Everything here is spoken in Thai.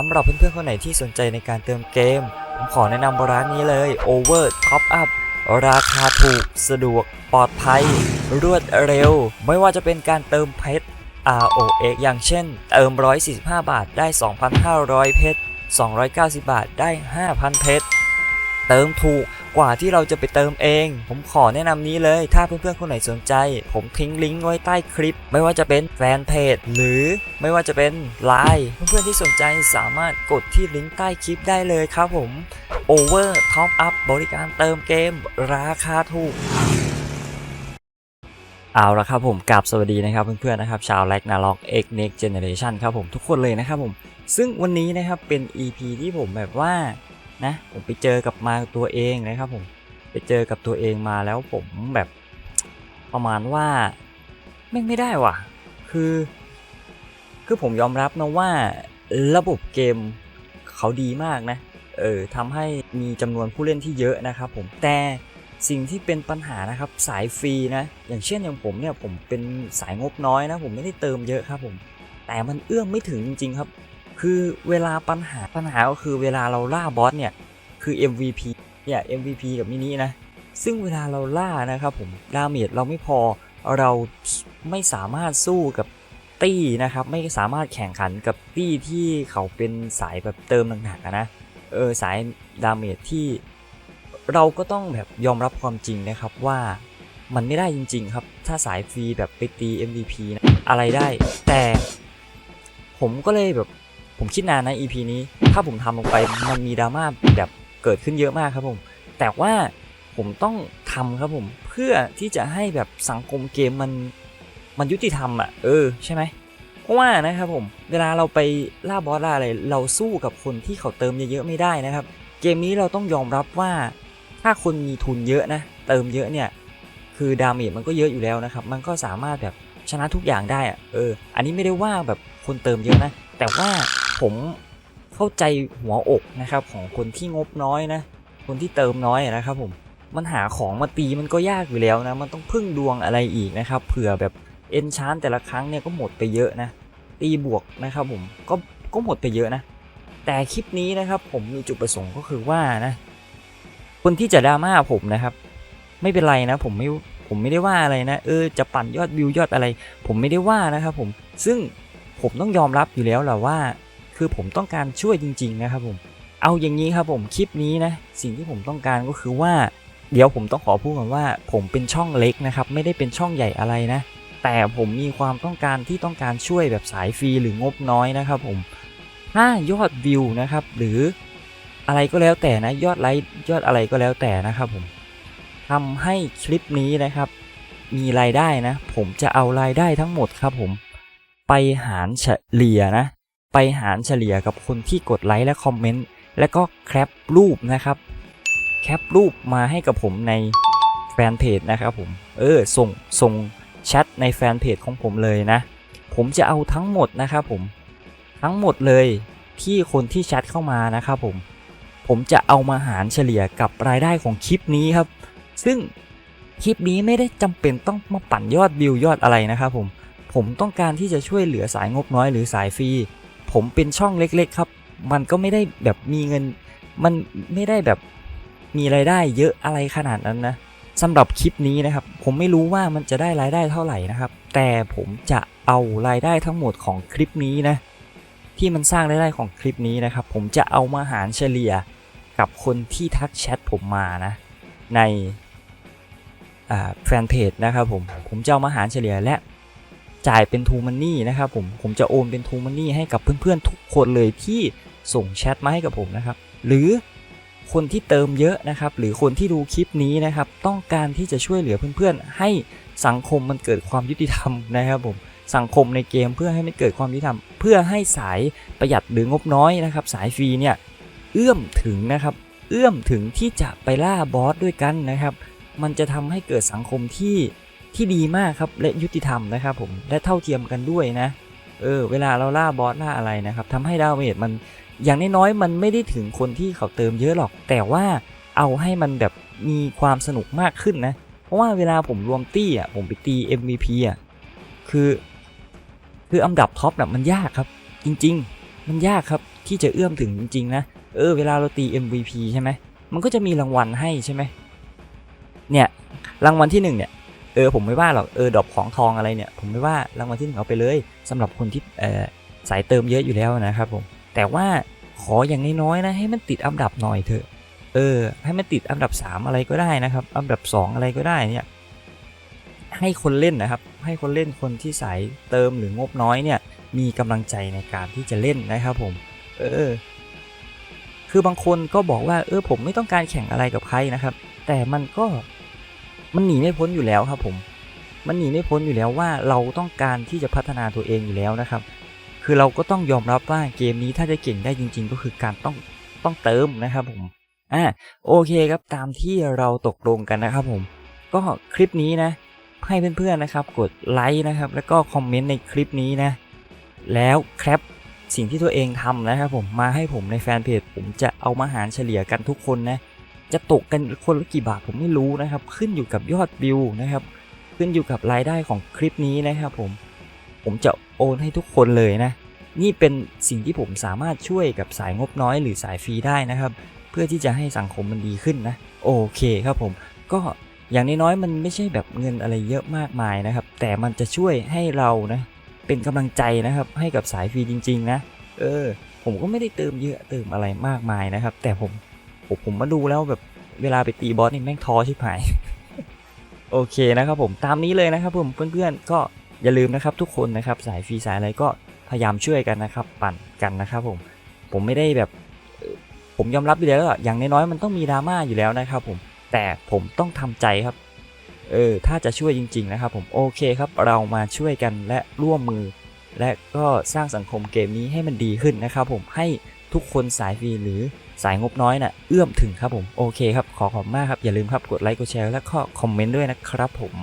สำหรับเพื่อนๆคนไหนที่สนใจในการเติมเกม ผมขอแนะนำร้านนี้เลย Over Top Up ราคาถูก สะดวก ปลอดภัย รวดเร็ว ไม่ว่าจะเป็นการเติมเพชร ROX อย่างเช่น เติม 145 บาทได้ 2,500 เพชร 290 บาทได้ 5,000 เพชร เติมถูกกว่าที่เราจะไปเติมเอง ผมขอแนะนำนี้เลย ถ้าเพื่อนๆคนไหนสนใจ ผมทิ้งลิงก์ไว้ใต้คลิป ไม่ว่าจะเป็นแฟนเพจหรือไม่ว่าจะเป็นไลน์เพื่อนๆที่สนใจสามารถกดที่ลิงก์ใต้คลิปได้เลยครับผม Over Top Up บริการเติมเกมราคาถูกเอาละครับผมกราบสวัสดีนะครับเพื่อนๆนะครับชาวแลกนาล็อก X Next Generation ครับผมทุกคนเลยนะครับผม ซึ่งวันนี้นะครับเป็น EP ที่ผมแบบว่า นะผมไปเจอกับมาตัวเองนะครับผมไปเจอกับตัวเองมาแล้วผมแบบประมาณว่าแม่งไม่ได้ว่ะ คือ คือผมยอมรับนะว่าระบบเกมเขาดีมากนะ เออทำให้มีจำนวนผู้เล่นที่เยอะนะครับผมแต่สิ่งที่เป็นปัญหานะครับสายฟรีนะ อย่างเช่นอย่างผมเนี่ยผมเป็นสายงบน้อยนะ ผมไม่ได้เติมเยอะครับผม แต่มันเอื้อมไม่ถึงจริง ๆ ครับ คือเวลาปัญหาปัญหาก็คือเวลาเราล่าบอสเนี่ย คือ MVP เนี่ย MVP กับมินินะ ซึ่งเวลาเราล่านะครับผมดาเมจเราไม่พอเราไม่สามารถสู้กับตี้นะครับ ไม่สามารถแข่งขันกับตี้ที่เขาเป็นสายแบบเติมหนักๆนะเออสายดาเมจที่เราก็ต้องแบบยอมรับความจริงนะครับว่ามันไม่ได้จริง ๆ ครับ ถ้าสายฟรีแบบไปตี MVP นะอะไรได้ แต่ผมก็เลยแบบ ผมคิดนานนะ EP นี้ ถ้าผมทำลงไปมันมีดราม่าแบบเกิดขึ้นเยอะมากครับผม แต่ว่าผมต้องทำครับผม เพื่อที่จะให้แบบสังคมเกมมันมันยุติธรรมอะ เออใช่ไหมเพราะว่านะครับผม เวลาเราไปล่าบอสล่าอะไร เราสู้กับคนที่เขาเติมเยอะๆไม่ได้นะครับ เกมนี้เราต้องยอมรับว่าถ้าคนมีทุนเยอะนะ เติมเยอะเนี่ย คือดาเมจมันก็เยอะอยู่แล้วนะครับ มันก็สามารถแบบชนะทุกอย่างได้อะเออ อันนี้ไม่ได้ว่าแบบคนเติมเยอะนะ แต่ว่า ผมเข้าใจหัวอกนะครับของคนที่งบน้อยนะ คนที่เติมน้อยนะครับผมมันหาของมาตีมันก็ยากอยู่แล้วนะ มันต้องพึ่งดวงอะไรอีกนะครับเผื่อแบบเอนชานแต่ละครั้งเนี่ยก็หมดไปเยอะนะ ตีบวกนะครับผมก็ก็หมดไปเยอะนะ แต่คลิปนี้นะครับผมมีจุดประสงค์ก็คือว่านะ คนที่จะดราม่าผมนะครับ ไม่เป็นไรนะผมไม่ผมไม่ได้ว่าอะไรนะ เออจะปั่นยอดวิวยอดอะไร ผมไม่ได้ว่านะครับผมซึ่งผมต้องยอมรับอยู่แล้วแหละว่า คือผมต้องการช่วยจริง ๆ นะครับผม เอาอย่างนี้ครับผมคลิปนี้นะสิ่งที่ผมต้องการก็คือว่า เดี๋ยวผมต้องขอพูดก่อนว่า ผมเป็นช่องเล็กนะครับไม่ได้เป็นช่องใหญ่อะไรนะ แต่ผมมีความต้องการที่ต้องการช่วยแบบสายฟรีหรืองบน้อยนะครับผมถ้ายอดวิวนะครับหรืออะไรก็แล้วแต่นะยอดไลค์ยอดอะไรก็แล้วแต่นะครับผมทำให้คลิปนี้นะครับ มีรายได้นะ ผมจะเอารายได้ทั้งหมดครับผม ไปหารเฉลี่ยนะ ไปหารเฉลี่ยกับคนที่กดไลค์และคอมเมนต์แล้วก็แคปรูปนะครับ แคปรูปมาให้กับผมในแฟนเพจนะครับผม เออ ส่งส่งแชทในแฟนเพจของผมเลยนะ ผมจะเอาทั้งหมดนะครับผม ทั้งหมดเลยที่คนที่แชทเข้ามานะครับผม ผมจะเอามาหารเฉลี่ยกับรายได้ของคลิปนี้ครับ ซึ่งคลิปนี้ไม่ได้จำเป็นต้องมาปั่นยอดวิวยอดอะไรนะครับผม ผมต้องการที่จะช่วยเหลือสายงบน้อยหรือสายฟรี ผมเป็นช่องเล็ก ๆ ครับ มันก็ไม่ได้แบบมีเงิน มันไม่ได้แบบมีรายได้เยอะอะไรขนาดนั้นนะสำหรับคลิปนี้นะครับ ผมไม่รู้ว่ามันจะได้รายได้เท่าไหร่นะครับ แต่ผมจะเอารายได้ทั้งหมดของคลิปนี้นะ ที่มันสร้างรายได้ของคลิปนี้นะครับ ผมจะเอามาหารเฉลี่ยกับคนที่ทักแชทผมมานะ ในแฟนเพจนะครับผม ผมจะเอามาหารเฉลี่ยและ จ่ายเป็นทูมันนี่นะครับผมผมจะโอนเป็นทูมันนี่ให้กับเพื่อนๆทุกคนเลยที่ส่งแชทมาให้กับผมนะครับ หรือคนที่เติมเยอะนะครับ หรือคนที่ดูคลิปนี้นะครับ ต้องการที่จะช่วยเหลือเพื่อนๆ ให้สังคมมันเกิดความยุติธรรมนะครับผมสังคมในเกมเพื่อให้มันเกิดความยุติธรรม เพื่อให้สายประหยัดหรืองบน้อยนะครับ สายฟรีเนี่ยเอื้อมถึงนะครับ เอื้อมถึงที่จะไปล่าบอสด้วยกันนะครับ มันจะทำให้เกิดสังคมที่ ที่ดีมากครับและยุติธรรมนะครับผมและเท่าเทียมกันด้วยนะเออเวลาเราล่าบอสล่าอะไรนะครับทำให้ดาเมจมันอย่างน้อยๆมันไม่ได้ถึงคนที่เขาเติมเยอะหรอก แต่ว่าเอาให้มันแบบมีความสนุกมากขึ้นนะ เพราะว่าเวลาผมรวมตี้อะผมไปตี MVP อะคือ คืออันดับท็อปแบบมันยากครับ จริง ๆ มันยากครับที่จะเอื้อมถึงจริงๆนะเออเวลาเราตี MVP ใช่ไหมมันก็จะมีรางวัลให้ใช่ไหมเนี่ยรางวัลที่หนึ่งเนี่ย เออผมไม่ว่าหรอกเออดอกของทองอะไรเนี่ย ผมไม่ว่ารางวัลที่หนึ่งเอาไปเลยสำหรับคนที่เออสายเติมเยอะอยู่แล้วนะครับผมแต่ว่าขออย่างน้อยๆนะให้มันติดอันดับหน่อยเถอะ เออ ให้มันติดอันดับ 3 อะไรก็ได้นะครับ อันดับ 2 อะไรก็ได้เนี่ยให้คนเล่นนะครับ ให้คนเล่นคนที่สายเติมหรืองบน้อยเนี่ยมีกำลังใจในการที่จะเล่นนะครับผม เออ คือบางคนก็บอกว่าเออผมไม่ต้องการแข่งอะไรกับใครนะครับ แต่มันก็ มันหนีไม่พ้นอยู่แล้วครับผม มันหนีไม่พ้นอยู่แล้วว่าเราต้องการที่จะพัฒนาตัวเองอยู่แล้วนะครับ คือเราก็ต้องยอมรับว่าเกมนี้ถ้าจะเก่งได้จริง ๆ ก็คือการต้องต้องเติมนะครับผม อ่าโอเคครับตามที่เราตกลงกันนะครับผม ก็คลิปนี้นะ ให้เพื่อนๆนะครับ กดไลค์นะครับ แล้วก็คอมเมนต์ในคลิปนี้นะ แล้วแคปสิ่งที่ตัวเองทำนะครับผมมาให้ผมในแฟนเพจผมจะเอามาหารเฉลี่ยกันทุกคนนะ จะตกกันคนละกี่บาทผมไม่รู้นะครับ ขึ้นอยู่กับยอดวิวนะครับ ขึ้นอยู่กับรายได้ของคลิปนี้นะครับผม ผมจะโอนให้ทุกคนเลยนะ นี่เป็นสิ่งที่ผมสามารถช่วยกับสายงบน้อยหรือสายฟรีได้นะครับ เพื่อที่จะให้สังคมมันดีขึ้นนะ โอเคครับผม ก็อย่างน้อยๆมันไม่ใช่แบบเงินอะไรเยอะมากมายนะครับ แต่มันจะช่วยให้เรานะ เป็นกำลังใจนะครับ ให้กับสายฟรีจริง ๆ นะ เออ ผมก็ไม่ได้เติมเยอะเติมอะไรมากมายนะครับ แต่ผม ผมผมมาดูแล้วแบบเวลาไปตีบอสนี่แม่งท้อชิบหาย โอเคนะครับผมตามนี้เลยนะครับผมเพื่อนๆก็อย่าลืมนะครับทุกคนนะครับสายฟรีสายอะไรก็พยายามช่วยกันนะครับ ปั่นกันนะครับผมผมไม่ได้แบบผมยอมรับอยู่แล้วอย่างน้อยๆมันต้องมีดราม่าอยู่แล้วนะครับผมแต่ผมต้องทำใจครับเออถ้าจะช่วยจริง ๆ นะครับ ผมโอเคครับ เรามาช่วยกันและร่วมมือ และก็สร้างสังคมเกมนี้ให้มันดีขึ้นนะครับ ผมให้ทุกคนสายฟรีหรือ สายงบน้อยน่ะเอื้อมถึงครับผมโอเคครับขอขอบคุณมากครับอย่าลืมครับกดไลค์กดแชร์และก็คอมเมนต์ด้วยนะครับผม